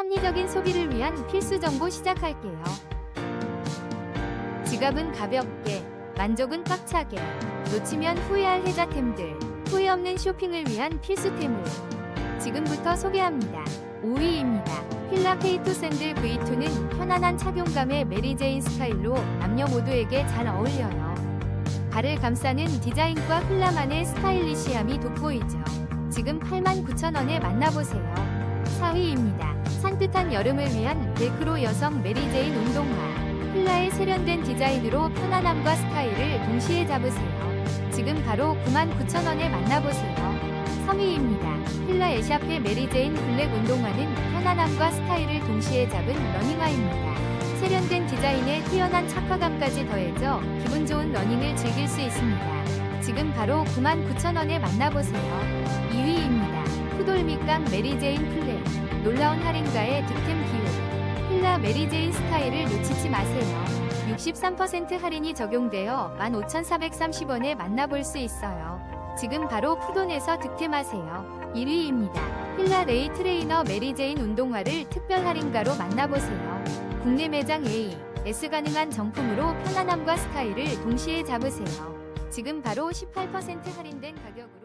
합리적인 소비를 위한 필수 정보 시작할게요. 지갑은 가볍게, 만족은 꽉차게, 놓치면 후회할 혜자템들, 후회 없는 쇼핑을 위한 필수템을 지금부터 소개합니다. 5위입니다. 필라 페이토 샌들 V2는 편안한 착용감의 메리제인 스타일로 남녀 모두에게 잘 어울려요. 발을 감싸는 디자인과 필라만의 스타일리시함이 돋보이죠. 지금 89,000원에 만나보세요. 4위입니다. 산뜻한 여름을 위한 벨크로 여성 메리제인 운동화. 필라의 세련된 디자인으로 편안함과 스타일을 동시에 잡으세요. 지금 바로 99,000원에 만나보세요. 3위입니다. 필라 에샤페 메리제인 블랙 운동화는 편안함과 스타일을 동시에 잡은 러닝화입니다. 세련된 디자인에 뛰어난 착화감까지 더해져 기분 좋은 러닝을 즐길 수 있습니다. 지금 바로 99,000원에 만나보세요. 2위입니다. 푸돌 밑감 메리제인 플랫. 놀라운 할인가의 득템 기회. 필라 메리제인 스타일을 놓치지 마세요. 63% 할인이 적용되어 15,430원에 만나볼 수 있어요. 지금 바로 푸돈에서 득템하세요. 1위입니다. 필라 레이 트레이너 메리제인 운동화를 특별 할인가로 만나보세요. 국내 매장 A, S 가능한 정품으로 편안함과 스타일을 동시에 잡으세요. 지금 바로 18% 할인된 가격으로